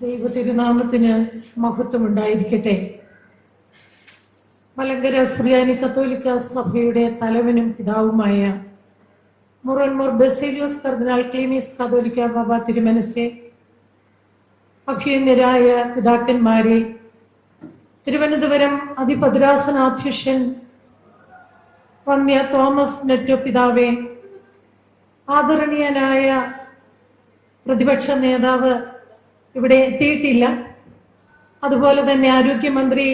ദൈവ തിരുനാമത്തിന് മഹത്വം ഉണ്ടായിരിക്കട്ടെ മലങ്കര സുറിയാനി കത്തോലിക്ക സഭയുടെ തലവനും പിതാവുമായ മുറൻമോർ ബെസേലിയോസ് കർദിനാൾ ക്ലീമീസ് കത്തോലിക്ക ബാബ തിരുമനസെ അഭ്യന്തരായ പിതാക്കന്മാരെ തിരുവനന്തപുരം അതിഭദ്രാസനാധ്യക്ഷൻ വന്യ തോമസ് നെറ്റോ പിതാവെ ആദരണീയനായ പ്രതിപക്ഷ നേതാവ് ഇവിടെ എത്തിയിട്ടില്ല. അതുപോലെ തന്നെ ആരോഗ്യമന്ത്രി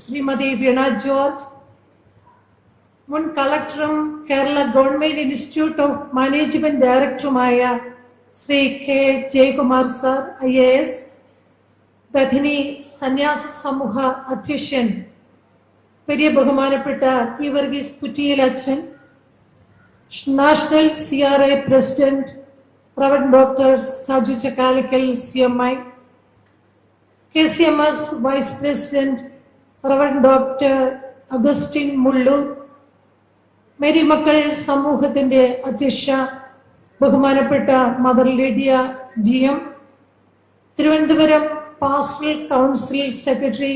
ശ്രീമതി വീണ ജോർജ് മുൻ കളക്ടറും Kerala government institute of management ഡയറക്ടറുമായ Shri K Jayakumar sir I A S Bethany സന്യാസ സമൂഹ അധ്യക്ഷൻ വലിയ ബഹുമാനപ്പെട്ട ഇ വർഗീസ് കുറ്റിയിൽ അച്ഛൻ national C R I president rev doctor Saju Chakkalackal C M I. K C M S vice president rev doctor Augustine Mullu. Mary മക്കൾ സമൂഹത്തിന്റെ അധ്യക്ഷ ബഹുമാനപ്പെട്ട mother Lydia G M. Thiruvananthapuram pastoral council secretary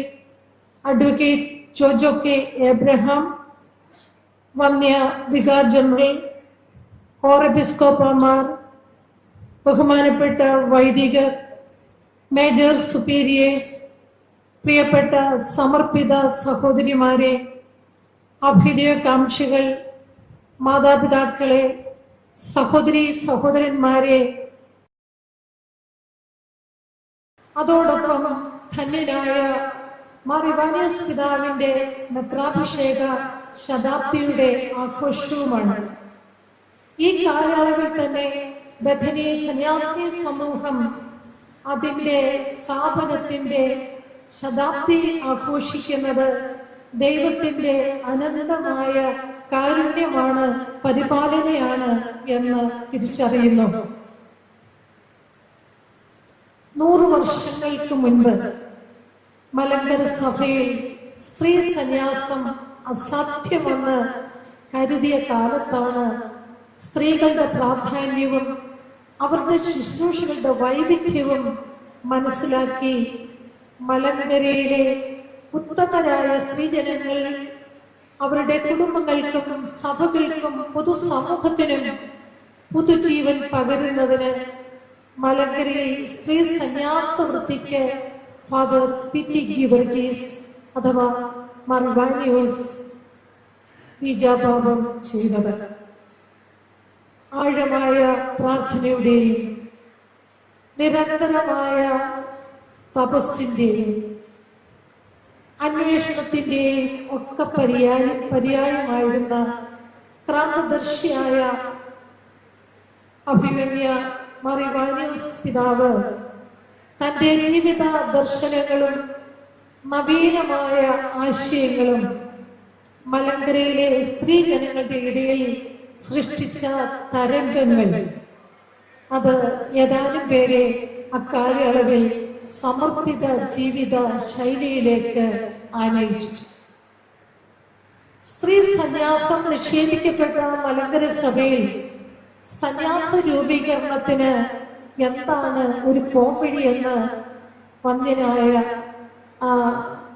advocate Jojo K Abraham വന്യ vicar general കോറബിസ്കോപ്പമാർ ബഹുമാനപ്പെട്ട വൈദികർ major superiors പ്രിയപ്പെട്ട സമർപ്പിത സഹോദരിമാരെ അഭ്യുദയകാംക്ഷികൾ മാതാപിതാക്കളെ സഹോദരി സഹോദരന്മാരെ അതോടൊപ്പം ധന്യനായ മാറിവാനിയസ് പിതാവിന്റെ നത്രാഭിഷേക ശതാബ്ദിയുടെ ആഘോഷവുമാണ്. ഈ കാലയളവിൽ തന്നെ ബഥനി സന്യാസി സമൂഹം. അതിന്റെ സ്ഥാപനത്തിന്റെ ശതാബ്ദി ആഘോഷിക്കുന്നത് ദൈവത്തിന്റെ അനന്തമായ കാരുണ്യമാണ് പരിപാലനയാണ് എന്ന് തിരിച്ചറിയുന്നു. നൂറു വർഷങ്ങൾക്ക് മുൻപ് മലങ്കര സഭയിൽ സ്ത്രീ സന്യാസം അസാധ്യമെന്ന് കരുതിയ കാലത്താണ് സ്ത്രീകളുടെ പ്രാധാന്യവും അവരുടെ ശുശ്രൂഷകളുടെ വൈവിധ്യവും മനസ്സിലാക്കി മലങ്കരയിലെ ഉത്തമരായ സ്ത്രീജനങ്ങൾ അവരുടെ കുടുംബങ്ങൾക്കും സഭകൾക്കും പൊതുസമൂഹത്തിനും പുതുജീവൻ പകരുന്നതിന് മലങ്കരയിൽ സ്ത്രീ സന്യാസ വൃത്തിക്ക് ഫാദർ പി ടി ഗീവർഗീസ് അഥവാ മർവാണിയോസ് ബീജാഭാവം ചെയ്തത് ആഴമായ പ്രാർത്ഥനയുടെയും നിരന്തരമായ തപസ്സിന്റെയും അന്വേഷണത്തിന്റെയും ഒക്കെ പര്യായ പര്യായമായിരുന്ന ക്രാന്തദർശിയായ അഭിമന്യ മറിവാനിയോസ് പിതാവ് തന്റെ ജീവിത ദർശനങ്ങളും നവീനമായ ആശയങ്ങളും മലങ്കരയിലെ സ്ത്രീ ജനങ്ങളുടെ ഇടയിൽ സൃഷ്ടിച്ച തരംഗങ്ങൾ. അത് ഏതാനും പേരെ അക്കാലയളവിൽ സമർപ്പിത ജീവിത ശൈലിയിലേക്ക് ആനയിച്ചു. സ്ത്രീ സന്യാസം നിഷേധിക്കപ്പെട്ട മലങ്കര സഭയിൽ സന്യാസ രൂപീകരണത്തിന് എന്താണ് ഒരു പോംവഴി എന്ന് വന്യനായ ആ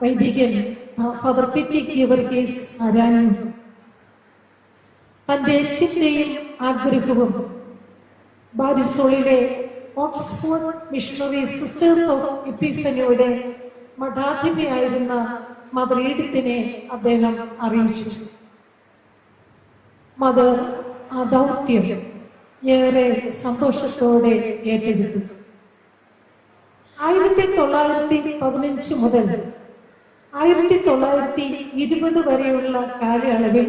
വൈദികൻ ഫാദർ പി ഗീവർഗീസ് ആരാഞ്ഞു? തന്റെ ചിന്തയും ആഗ്രഹവും. ബാരിസോയിലെ ഓക്സ്ഫോർഡ് മിഷണറി സിസ്റ്റേഴ്സ് ഓഫ് എപ്പിഫനിയുടെ മഠാധിപയായിരുന്ന മദർ ഈഡിത്തിനെ അദ്ദേഹം അറിയിച്ചു. മദർ ആ ദൗത്യം ഏറെ സന്തോഷത്തോടെ ഏറ്റെടുത്തു. ആയിരത്തി തൊള്ളായിരത്തി പതിനഞ്ച് മുതൽ ആയിരത്തി തൊള്ളായിരത്തി ഇരുപത് വരെയുള്ള കാലയളവിൽ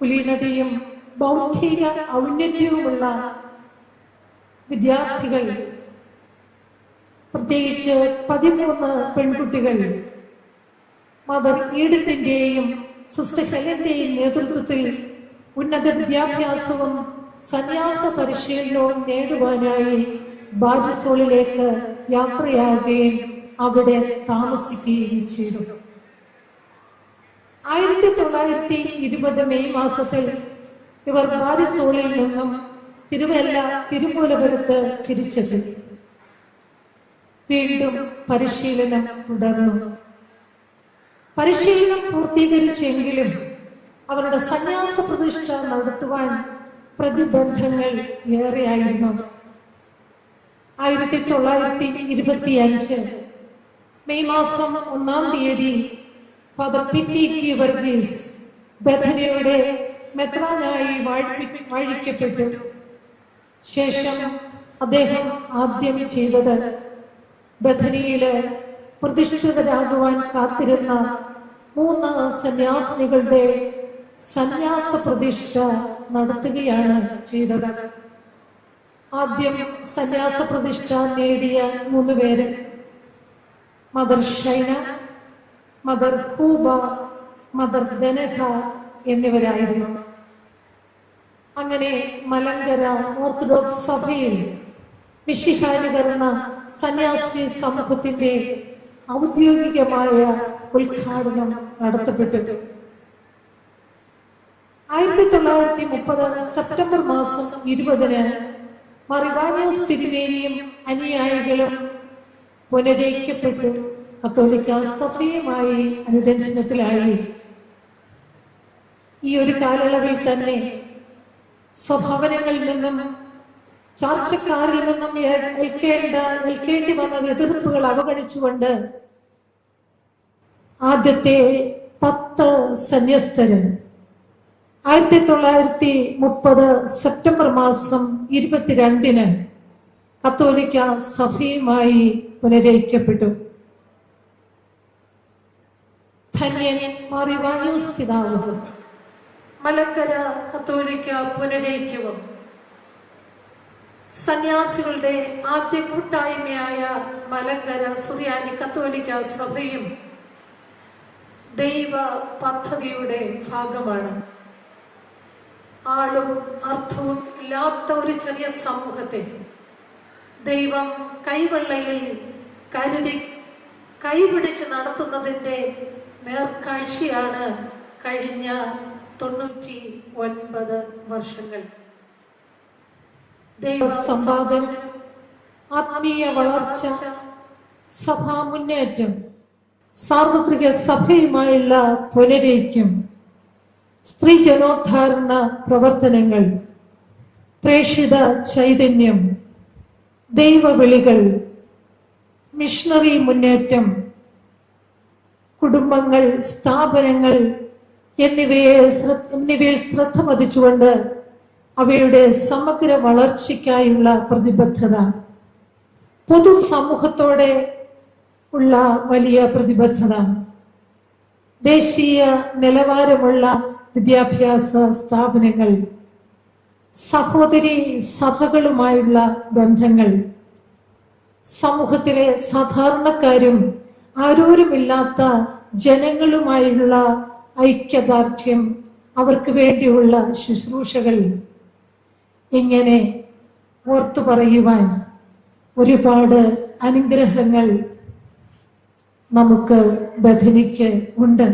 കുലീനതയും ബൗദ്ധിക ഔന്നത്യവുമുള്ള വിദ്യാർത്ഥികൾ പ്രത്യേകിച്ച് പതിമൂന്ന് പെൺകുട്ടികൾ മദർ ഈഡത്തിന്റെയും സിസ്റ്റർ നേതൃത്വത്തിൽ ഉന്നത വിദ്യാഭ്യാസവും സന്യാസ പരിശീലനവും നേടുവാനായി ബാജസോളിലേക്ക് യാത്രയാകുകയും അവിടെ താമസിക്കുകയും ചെയ്തു. ആയിരത്തി തൊള്ളായിരത്തി ഇരുപത് മെയ് മാസത്തിൽ ഇവർ പാരിസോളിൽ നിന്നും തിരുവല്ല തിരുമൂലപുരത്ത് തിരിച്ചെത്തി. വീണ്ടും പരിശീലനം തുടർന്നു. പരിശീലനം പൂർത്തീകരിച്ചെങ്കിലും അവരുടെ സന്യാസ പ്രതിഷ്ഠ നടത്തുവാൻ പ്രതിബന്ധങ്ങൾ ഏറെയായിരുന്നു. ആയിരത്തി തൊള്ളായിരത്തി ഇരുപത്തി അഞ്ച് മെയ് മാസം ഒന്നാം തീയതി ഫാദർ പിറ്റി കി വർഗീസ് ബഥനയുടെ മെത്രാനായി വാഴിക്കപ്പെട്ടു. ശേഷം അദ്ദേഹം ആദ്യം ചെയ്തത് ബഥനിയിൽ പ്രതിഷ്ഠിതരാകുവാൻ കാത്തിരുന്ന മൂന്ന് സന്യാസിനികളുടെ സന്യാസ പ്രതിഷ്ഠ നടത്തുകയാണ് ചെയ്തത്. ആദ്യം സന്യാസ പ്രതിഷ്ഠ നേടിയ മൂന്ന് പേര് mother Shaina mother Pooba mother Danaha എന്നിവരായിരുന്നു. അങ്ങനെ മലങ്കര ഓർത്തഡോക്സ് സഭയിൽ വിശിഹാനുകരണ സന്യാസി സമൂഹത്തിന്റെ ഔദ്യോഗികമായ ഉദ്ഘാടനം നടത്തപ്പെട്ടു. ആയിരത്തി തൊള്ളായിരത്തി മുപ്പത് സെപ്റ്റംബർ മാസം ഇരുപതിന് മറിവാനോ തിരുവേലിയും അനുയായികളും പുനരയിക്കപ്പെട്ടു കത്തോലിക്ക സഭയുമായി അനുരഞ്ജനത്തിലായി. ഈ ഒരു കാലയളവിൽ തന്നെ സ്വഭാവനങ്ങളിൽ നിന്നും ചാർച്ചക്കാരിൽ നിന്നും ഏൽക്കേണ്ട ഏൽക്കേണ്ടി വന്ന എതിർപ്പുകൾ അവഗണിച്ചുകൊണ്ട് ആദ്യത്തെ പത്ത് സന്യസ്തര് ആയിരത്തി തൊള്ളായിരത്തി മുപ്പത് സെപ്റ്റംബർ മാസം ഇരുപത്തിരണ്ടിന് കത്തോലിക്ക സഭയുമായി പുനരയിക്കപ്പെട്ടു മലക്കര കത്തോലിക്ക പുനരൈക്യവും സന്യാസികളുടെ ആദ്യ കൂട്ടായ്മയായ മലങ്കര സുറിയാനി കത്തോലിക്ക സഭയും ദൈവ പദ്ധതിയുടെ ഭാഗമാണ്. ആളും അർത്ഥവും ഇല്ലാത്ത ഒരു ചെറിയ സമൂഹത്തെ ദൈവം കൈവെള്ളയിൽ കരുതി കൈപിടിച്ച് നടത്തുന്നതിന്റെ നേർക്കാഴ്ചയാണ് കഴിഞ്ഞ തൊണ്ണൂറ്റി ഒൻപത് വർഷങ്ങൾ ദൈവസമ്പാദനം ആത്മീയ വളർച്ച സഭാ മുന്നേറ്റം സാർവത്രിക സഭയുമായുള്ള പുനരേക്കും സ്ത്രീ ജനോദ്ധാരണ പ്രവർത്തനങ്ങൾ പ്രേക്ഷിത ചൈതന്യം ദൈവവിളികൾ മിഷണറി മുന്നേറ്റം കുടുംബങ്ങൾ സ്ഥാപനങ്ങൾ എന്നിവയെ എന്നിവയിൽ ശ്രദ്ധ പതിച്ചുകൊണ്ട് അവയുടെ സമഗ്ര വളർച്ചയ്ക്കായുള്ള പ്രതിബദ്ധത. പൊതുസമൂഹത്തോടെ ഉള്ള വലിയ പ്രതിബദ്ധത. ദേശീയ നിലവാരമുള്ള വിദ്യാഭ്യാസ സ്ഥാപനങ്ങൾ. സഹോദരി സഭകളുമായുള്ള ബന്ധങ്ങൾ. സമൂഹത്തിലെ സാധാരണക്കാരും ആരോരുമില്ലാത്ത ജനങ്ങളുമായുള്ള ഐക്യദാർഢ്യം അവർക്ക് വേണ്ടിയുള്ള ശുശ്രൂഷകൾ ഇങ്ങനെ ഓർത്തു പറയുവാൻ ഒരുപാട് അനുഗ്രഹങ്ങൾ നമുക്ക് ബഥനിക്ക് ഉണ്ട്.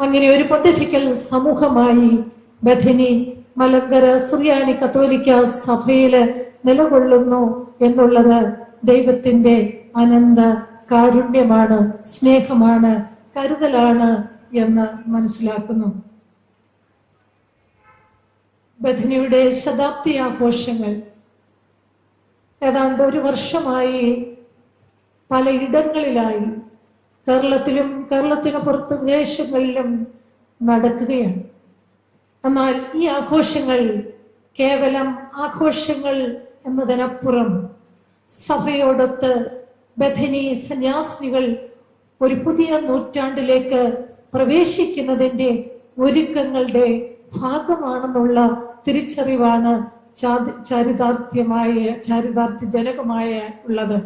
അങ്ങനെ ഒരു പൊട്ടിഫിക്കൽ സമൂഹമായി ബഥനി മലങ്കര സുറിയാനി കത്തോലിക്ക സഭയിൽ നിലകൊള്ളുന്നു എന്നുള്ളത് ദൈവത്തിന്റെ അനന്ത കാരുണ്യമാണ് സ്നേഹമാണ് കരുതലാണ് എന്ന് മനസ്സിലാക്കുന്നു. ബഥനിയുടെ ശതാബ്ദി ആഘോഷങ്ങൾ. ഏതാണ്ട് ഒരു വർഷമായി പലയിടങ്ങളിലായി കേരളത്തിലും കേരളത്തിന് പുറത്ത് വിദേശങ്ങളിലും നടക്കുകയാണ്. എന്നാൽ ഈ ആഘോഷങ്ങൾ കേവലം ആഘോഷങ്ങൾ എന്നതിനപ്പുറം സഭയോടൊത്ത് ബഥനി സന്യാസിനികൾ ഒരു പുതിയ നൂറ്റാണ്ടിലേക്ക് പ്രവേശിക്കുന്നതിന്റെ ഒരുക്കങ്ങളുടെ ഭാഗമാണെന്നുള്ള തിരിച്ചറിവാണ് ചാരിതാർത്ഥ്യമായ ചാരിതാർത്ഥ്യജനകമായ ഉള്ളത്.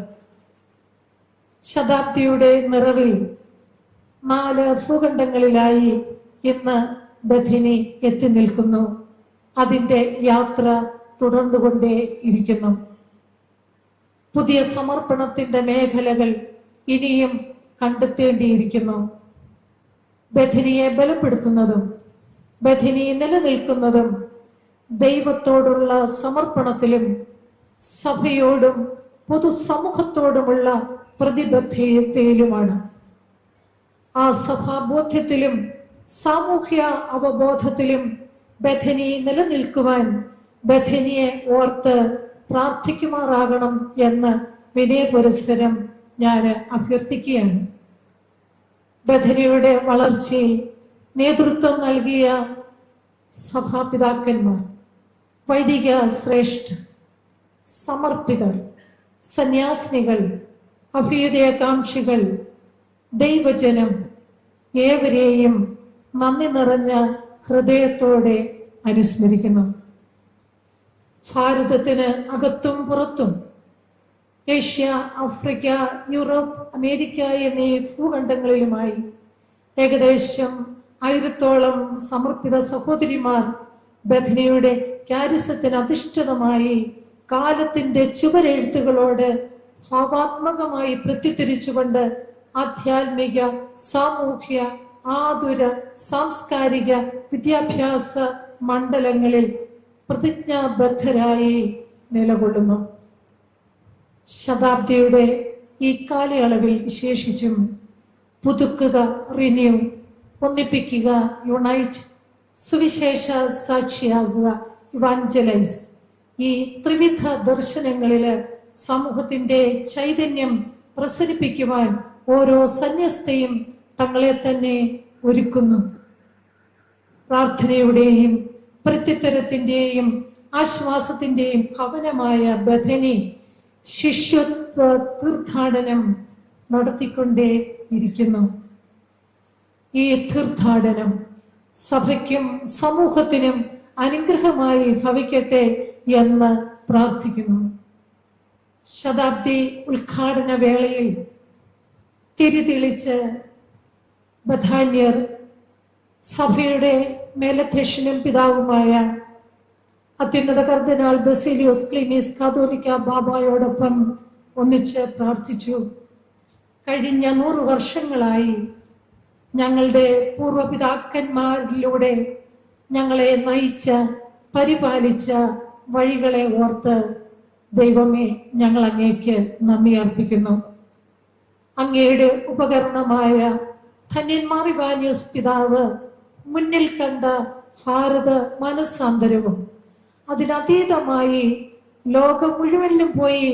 ശതാബ്ദിയുടെ നിറവിൽ നാല് ഭൂഖണ്ഡങ്ങളിലായി ഇന്ന് ബഥിനി എത്തി നിൽക്കുന്നു. അതിന്റെ യാത്ര തുടർന്നുകൊണ്ടേ ഇരിക്കുന്നു പുതിയ സമർപ്പണത്തിന്റെ മേഖലകൾ ഇനിയും കണ്ടെത്തേണ്ടിയിരിക്കുന്നു. ബഥിനിയെ ബലപ്പെടുത്തുന്നതും ബഥിനി നിലനിൽക്കുന്നതും ദൈവത്തോടുള്ള സമർപ്പണത്തിലും സഭയോടും പൊതുസമൂഹത്തോടുമുള്ള പ്രതിബദ്ധതയിലുമാണ്. ആ സഭാബോധ്യത്തിലും സാമൂഹ്യ അവബോധത്തിലും ബഥനി നിലനിൽക്കുവാൻ ബഥനിയെ ഓർത്ത് പ്രാർത്ഥിക്കുമാറാകണം എന്ന് വിനയപുരസ്സരം ഞാൻ അഭ്യർത്ഥിക്കുകയാണ്. ബഥനയുടെ വളർച്ചയിൽ നേതൃത്വം നൽകിയ സഭാപിതാക്കന്മാർ വൈദിക ശ്രേഷ്ഠ സമർപ്പിതർ സന്യാസിനികൾ അഭ്യുദയകാംക്ഷികൾ ദൈവജനം ഏവരെയും നന്ദി നിറഞ്ഞ ഹൃദയത്തോടെ അനുസ്മരിക്കുന്നു. ഭാരതത്തിന് അകത്തും പുറത്തും ഏഷ്യ ആഫ്രിക്ക യൂറോപ്പ് അമേരിക്ക എന്നീ ഭൂഖണ്ഡങ്ങളിലുമായി ഏകദേശം ആയിരത്തോളം സമർപ്പിത സഹോദരിമാർ ബഥനയുടെ കാരിസത്തിന് അധിഷ്ഠിതമായി കാലത്തിന്റെ ചുവരെഴുത്തുകളോട് ഭാവാത്മകമായി പ്രത്യുത്തിരിച്ചുകൊണ്ട് ആധ്യാത്മിക സാമൂഹ്യ ആതുര സാംസ്കാരിക വിദ്യാഭ്യാസ മണ്ഡലങ്ങളിൽ പ്രതിജ്ഞാബദ്ധരായി നിലകൊള്ളുന്നു. ശതാബ്ദിയുടെ ഈ കാലയളവിൽ വിശേഷിച്ചും പുതുക്കുക റിന്യൂ ഒന്നിപ്പിക്കുക യുണൈറ്റ് സുവിശേഷ സാക്ഷിയാകുക ഇവാഞ്ചലൈസ് ഈ ത്രിവിധ ദർശനങ്ങളിൽ സമൂഹത്തിന്റെ ചൈതന്യം പ്രസരിപ്പിക്കുവാൻ ഓരോ സന്യസ്തയും തങ്ങളെ തന്നെ ഒരുക്കുന്നു. പ്രാർത്ഥനയുടെയും പ്രത്യുത്തരത്തിന്റെയും ആശ്വാസത്തിന്റെയും ഭവനമായ ബഥനി ശിഷ്യത്വ തീർത്ഥാടനം നടത്തിക്കൊണ്ടേ ഇരിക്കുന്നു. ഈ തീർത്ഥാടനം സഭയ്ക്കും സമൂഹത്തിനും അനുഗ്രഹമായി ഭവിക്കട്ടെ എന്ന് പ്രാർത്ഥിക്കുന്നു. ശതാബ്ദി ഉദ്ഘാടന വേളയിൽ തിരിതെളിച്ച് ബഥാന്യർ സഭയുടെ മേലധ്യക്ഷനും പിതാവുമായ അത്യുന്നത കർദിനാൾ ബസിലിയോസ് ക്ലിമീസ് കാതോലിക്ക ബാബായോടൊപ്പം ഒന്നിച്ച് പ്രാർത്ഥിച്ചു. കഴിഞ്ഞ നൂറ് വർഷങ്ങളായി ഞങ്ങളുടെ പൂർവപിതാക്കന്മാരിലൂടെ ഞങ്ങളെ നയിച്ച പരിപാലിച്ച വഴികളെ ഓർത്ത് ദൈവമേ ഞങ്ങൾ അങ്ങേക്ക് നന്ദി അർപ്പിക്കുന്നു. അങ്ങയുടെ ഉപകരണമായ ധന്യന്മാർ ഇവാനിയോസ് പിതാവ് മുന്നിൽ കണ്ട ഭാരത മനസ്സാന്തരവും. അതിനതീതമായി ലോകം മുഴുവനിലും പോയി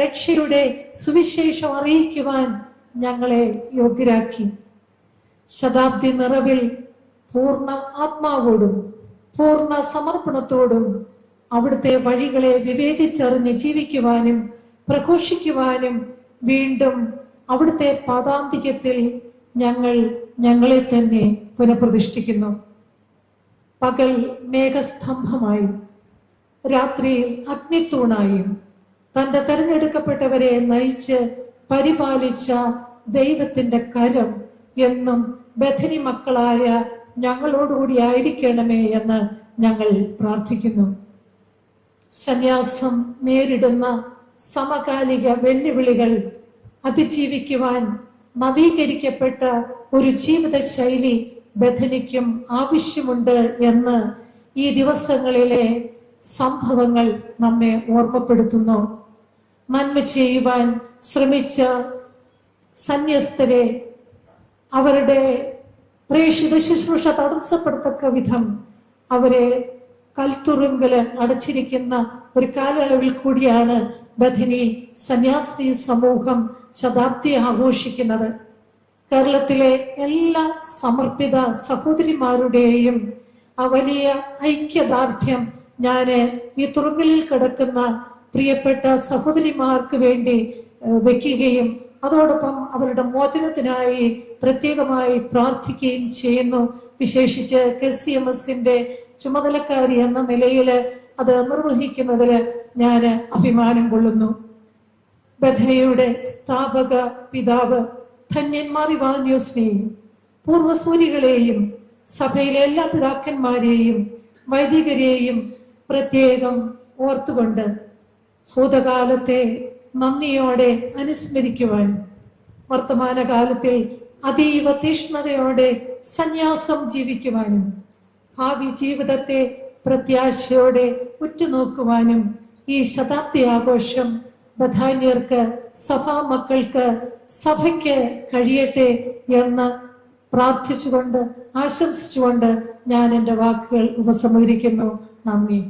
രക്ഷയുടെ സുവിശേഷം അറിയിക്കുവാൻ ഞങ്ങളെ യോഗ്യരാക്കി. ശതാബ്ദി നിറവിൽ പൂർണ ആത്മാവോടും പൂർണ സമർപ്പണത്തോടും അവിടുത്തെ വഴികളെ വിവേചിച്ചറിഞ്ഞ് ജീവിക്കുവാനും പ്രഘോഷിക്കുവാനും വീണ്ടും അവിടുത്തെ പാതാന്തികത്തിൽ ഞങ്ങൾ ഞങ്ങളെ തന്നെ പുനഃപ്രതിഷ്ഠിക്കുന്നു. പകൽ മേഘസ്തംഭമായും രാത്രിയിൽ അഗ്നിത്തൂണായും. തന്റെ തെരഞ്ഞെടുക്കപ്പെട്ടവരെ നയിച്ച് പരിപാലിച്ച ദൈവത്തിന്റെ കരം എന്നും ബഥനി മക്കളായ ഞങ്ങളോടുകൂടി ആയിരിക്കണമേ എന്ന് ഞങ്ങൾ പ്രാർത്ഥിക്കുന്നു. സന്യാസം നേരിടുന്ന സമകാലിക വെല്ലുവിളികൾ അതിജീവിക്കുവാൻ നവീകരിക്കപ്പെട്ട ഒരു ജീവിത ശൈലി ബഥനിക്കും ആവശ്യമുണ്ട് എന്ന് ഈ ദിവസങ്ങളിലെ സംഭവങ്ങൾ നമ്മെ ഓർമ്മപ്പെടുത്തുന്നു. നന്മ ചെയ്യുവാൻ ശ്രമിച്ച സന്യസ്തരെ അവരുടെ പ്രേക്ഷിത ശുശ്രൂഷ തടസ്സപ്പെടുത്തക്ക വിധം അവരെ കൽത്തുറുങ്കിൽ അടച്ചിരിക്കുന്ന ഒരു കാലയളവിൽ കൂടിയാണ് ബഥിനി സന്യാസി സമൂഹം ശതാബ്ദി ആഘോഷിക്കുന്നത്. കേരളത്തിലെ എല്ലാ സമർപ്പിത സഹോദരിമാരുടെയും ആ വലിയ ഐക്യദാർഢ്യം ഞാൻ ഈ തുറങ്കലിൽ കിടക്കുന്ന പ്രിയപ്പെട്ട സഹോദരിമാർക്ക് വേണ്ടി വെക്കുകയും അതോടൊപ്പം അവരുടെ മോചനത്തിനായി പ്രത്യേകമായി പ്രാർത്ഥിക്കുകയും ചെയ്യുന്നു. വിശേഷിച്ച് കെ സി എം എസിന്റെ ചുമതലക്കാരി എന്ന നിലയിൽ അത് നിർവഹിക്കുന്നതിൽ ഞാൻ അഭിമാനം കൊള്ളുന്നു. ബഥനയുടെ സ്ഥാപക പിതാവ് ധന്യന്മാർ ഇവാന്യോസിനെയും പൂർവസൂരികളെയും സഭയിലെ എല്ലാ പിതാക്കന്മാരെയും വൈദികരെയും പ്രത്യേകം ഓർത്തുകൊണ്ട് ഭൂതകാലത്തെ നന്ദിയോടെ അനുസ്മരിക്കുവാൻ വർത്തമാനകാലത്തിൽ അതീവ തീഷ്ണതയോടെ സന്യാസം ജീവിക്കുവാനും ഭാവി ജീവിതത്തെ പ്രത്യാശയോടെ ഉറ്റുനോക്കുവാനും ഈ ശതാബ്ദി ആഘോഷം ബഥാന്യർക്ക് സഭാ മക്കൾക്ക് സഭയ്ക്ക് കഴിയട്ടെ എന്ന് പ്രാർത്ഥിച്ചുകൊണ്ട് ആശംസിച്ചുകൊണ്ട് ഞാൻ എന്റെ വാക്കുകൾ ഉപസംഹരിക്കുന്നു. നന്ദി.